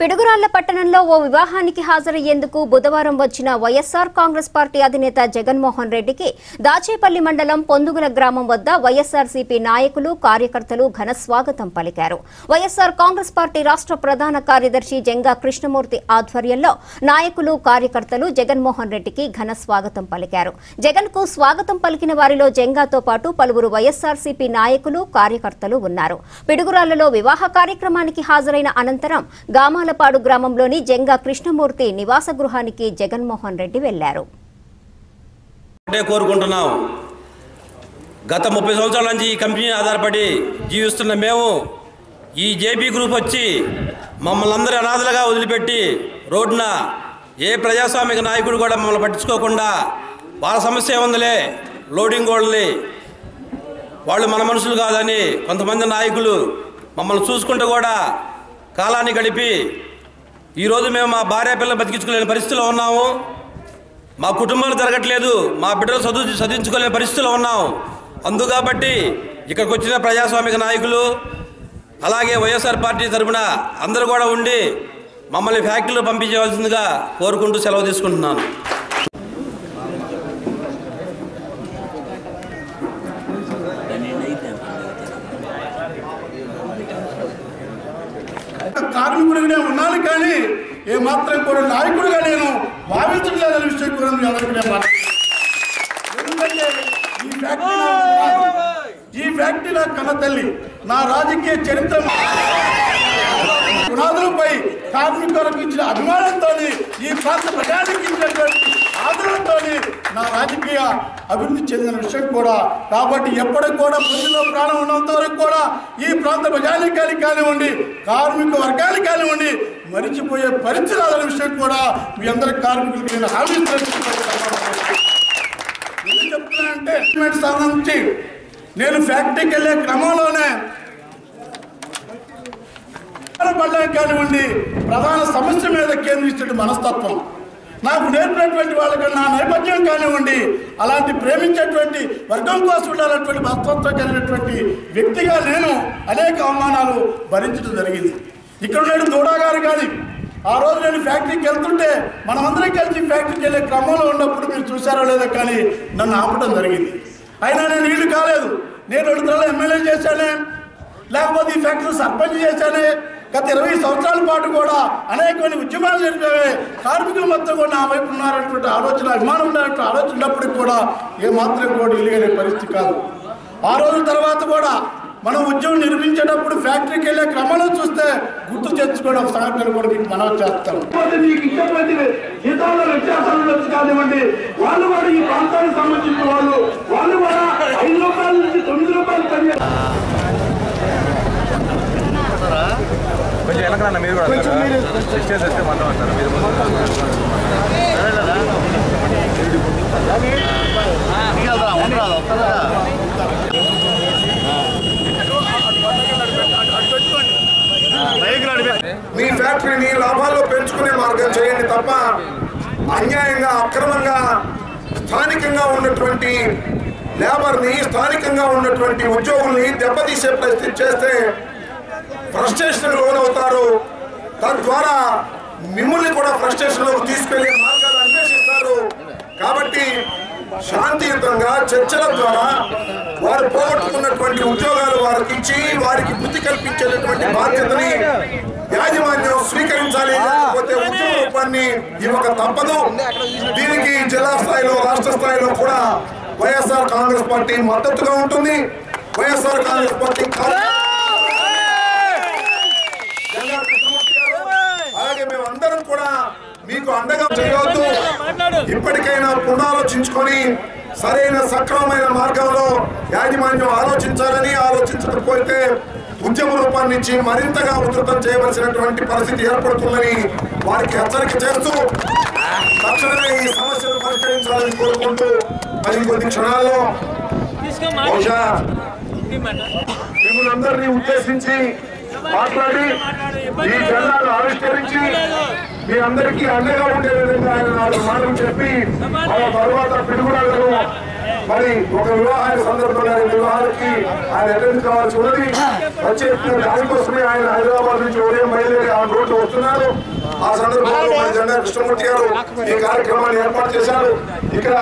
పిడుగురాళ్ళ పట్టణంలో ఓ వివాహానికి హాజరయ్యేందుకు బుధవారం వచ్చిన వైఎస్సార్ కాంగ్రెస్ పార్టీ అధినేత జగన్మోహన్ రెడ్డికి దాచేపల్లి మండలం పొందుగుల గ్రామం వద్ద వైఎస్సార్సీపీ నాయకులు కార్యకర్తలు ఘన స్వాగతం పలికారు. వైఎస్సార్ కాంగ్రెస్ పార్టీ రాష్ట్ర ప్రధాన కార్యదర్శి జంగా కృష్ణమూర్తి ఆధ్వర్యంలో నాయకులు కార్యకర్తలు జగన్మోహన్ రెడ్డికి ఘన స్వాగతం పలికారు. జగన్కు స్వాగతం పలికిన వారిలో జంగాతో పాటు పలువురు వైఎస్సార్సీపీ నాయకులు కార్యకర్తలు ఉన్నారు. పిడుగురాళ్ళలో వివాహ కార్యక్రమానికి హాజరైన అనంతరం పాడు గ్రామంలోని జంగా కృష్ణమూర్తి నివాస గృహానికి జగన్మోహన్ రెడ్డి వెళ్ళారు కోరుకుంటున్నాం. గత ముప్పై సంవత్సరాల నుంచి ఈ కంపెనీ ఆధారపడి జీవిస్తున్న మేము ఈ జేపీ గ్రూప్ వచ్చి మమ్మల్ని అందరి అనాథలుగా వదిలిపెట్టి రోడ్డున ఏ ప్రజాస్వామిక నాయకుడు కూడా మమ్మల్ని పట్టించుకోకుండా వాళ్ళ సమస్య ఉందిలే లోడింగ్ వాళ్ళని వాళ్ళు మన మనుషులు కాదని కొంతమంది నాయకులు మమ్మల్ని చూసుకుంటూ కూడా కాలాన్ని గడిపి ఈరోజు మేము మా భార్య పిల్లలు బతికించుకోలేని పరిస్థితిలో ఉన్నాము. మా కుటుంబాలు జరగట్లేదు. మా బిడ్డలు చదువు చదివించుకోలేని పరిస్థితిలో ఉన్నాము. అందు కాబట్టి ఇక్కడికి వచ్చిన ప్రజాస్వామిక నాయకులు అలాగే వైఎస్ఆర్ పార్టీ తరఫున అందరూ కూడా ఉండి మమ్మల్ని ఫ్యాక్టరీలో పంపించవలసిందిగా కోరుకుంటూ సెలవు తీసుకుంటున్నాను. కార్మికుడిగానే ఉన్నాను కానీ ఏ మాత్రం కూడా నాయకుడిగా నేను భావించట్లేదనే విషయం కూడా మీ అందరికీ నేను. ఎందుకంటే ఈ ఫ్యాక్టరీ. ఈ ఫ్యాక్టరీ నా కన్న తల్లి నా రాజకీయ చరిత్ర పునాదులపై కార్మికులకు ఇచ్చిన అభిమానంతో ఈ ప్రాంత ప్రజానికి ఇచ్చినటువంటి ఆదరణతో నా రాజకీయ అభివృద్ధి చెందిన విషయం కూడా కాబట్టి ఎప్పటికి కూడా ప్రజల్లో ప్రాణం ఉన్నంత వరకు కూడా ఈ ప్రాంత ప్రజానికానికి కానివ్వండి కార్మిక వర్గానికి కానివ్వండి మరిచిపోయే పరిస్థితి రాదనే విషయం కూడా మీ అందరి కార్మికులకు నేను హామీ ఇస్తున్నాను. ఎందుకు చెప్తున్నానంటే నేను ఫ్యాక్టరీకి వెళ్ళే క్రమంలోనే పడడానికి కానివ్వండి ప్రధాన సమస్య మీద కేంద్రీకరించే మనస్తత్వం. నాకు నేర్పినటువంటి వాళ్ళకన్నా నా నేపథ్యం కానివ్వండి అలాంటి ప్రేమించేటువంటి వర్గం కోసం ఉండాలన్నటువంటి మనస్తత్వం కలిగినటువంటి వ్యక్తిగా నేను అనేక అవమానాలు భరించడం జరిగింది. ఇక్కడ నేను దూడాగారు కానీ ఆ రోజు నేను ఫ్యాక్టరీకి వెళ్తుంటే మనమందరం కలిసి ఫ్యాక్టరీకి వెళ్ళే క్రమంలో ఉన్నప్పుడు మీరు చూసారో లేదో కానీ నన్ను ఆపడం జరిగింది. అయినా నేను వీళ్ళు కాలేదు. నేను రెండు తరాలు ఎమ్మెల్యే చేశానే లేకపోతే ఈ ఫ్యాక్టరీ సర్పంచ్ చేశానే గత ఇరవై సంవత్సరాల పాటు కూడా అనేకమైన ఉద్యమాలు జరిపేవే. కార్మికులు మొత్తం కూడా నా వైపు ఉన్నారనేటువంటి ఆలోచన అభిమానం ఉన్నటువంటి ఆలోచన ఉన్నప్పటికి కూడా ఏమాత్రం కూడా ఇలిగనే పరిస్థితి కాదు. ఆ రోజు తర్వాత కూడా మనం ఉద్యమం నిర్మించేటప్పుడు ఫ్యాక్టరీకి వెళ్ళే క్రమంలో చూస్తే గుర్తు తెచ్చుకోవడం ఒక సంఘటన కూడా మీకు మనం చేస్తాం. మీకు వ్యత్యాసాలు వచ్చి కానివ్వండి. వాళ్ళు కూడా ఈ ప్రాంతానికి సంబంధించిన వాళ్ళు. వాళ్ళు కూడా ఐదు రూపాయల నుంచి తొమ్మిది రూపాయలు పని కొంచెం వెనకరన్న మీరు కూడా వస్తే మనం అంటారు? మీరు మీ ఫ్యాక్టరీని లాభాల్లో పెంచుకునే మార్గం చేయండి తప్ప అన్యాయంగా అక్రమంగా స్థానికంగా ఉన్నటువంటి లేబర్ని స్థానికంగా ఉన్నటువంటి ఉద్యోగుల్ని దెబ్బతీసే పరిస్థితి చేస్తే ఫ్రస్ట్రేషన్ లోనవుతారు. తద్వారా మిమ్మల్ని కూడా ఫ్రస్ట్రేషన్లోకి తీసుకెళ్ళే మార్గాలు అన్వేషిస్తారు. కాబట్టి శాంతియుతంగా చర్చల ద్వారా వారు పోగొట్టుకున్నటువంటి ఉద్యోగాలు వారికి ఇచ్చి వారికి బుద్ధి కల్పించేటటువంటి బాధ్యతని యాజమాన్యం స్వీకరించాలి. లేకపోతే ఉద్యోగ రూపాన్ని ఇవ్వక తప్పదు. దీనికి జిల్లా స్థాయిలో రాష్ట్ర స్థాయిలో కూడా వైఎస్ఆర్ కాంగ్రెస్ పార్టీ మద్దతుగా ఉంటుంది. వైఎస్ఆర్ కాంగ్రెస్ పార్టీ కార్య- జంగా కృష్ణమూర్తి గారు, అలాగే మేము అందరం కూడా మీకు అండగా చేయవద్దు. ఇప్పటికైనా పునరాలోచించుకొని సరైన సక్రమమైన మార్గంలో యాజమాన్యం ఆలోచించాలని ఆలోచించకపోతే ఉద్యమ రూపాన్నించి మరింతగా ఉధృతం చేయవలసినటువంటి పరిస్థితి ఏర్పడుతుందని వారికి హెచ్చరిక చేస్తూ తక్షణమే ఈ సమస్యను పరిష్కరించాలని కోరుకుంటూ మరి కొద్ది క్షణాల్లో బహుశా మిమ్మల్ని ఉద్దేశించి మాట్లాడి ఈ జెండాను ఆవిష్కరించి మీ అందరికీ అండగా ఉండే విధంగా ఆయన నాలుగు మాటలు చెప్పి ఆ తర్వాత పిడుగురాలను మరి ఒక వివాహాల సందర్భంగా వివాహాలకి ఆయన అటెండ్ కావాల్సి ఉన్నది వచ్చే దానికోసమే ఆయన హైదరాబాద్ నుంచి ఉదయం బయలుదేరి ఆ రోడ్డు వస్తున్నారు. ఆ సందర్భంలో జెండా కృష్ణమూర్తి గారు ఈ కార్యక్రమాన్ని ఏర్పాటు చేశారు. ఇక్కడ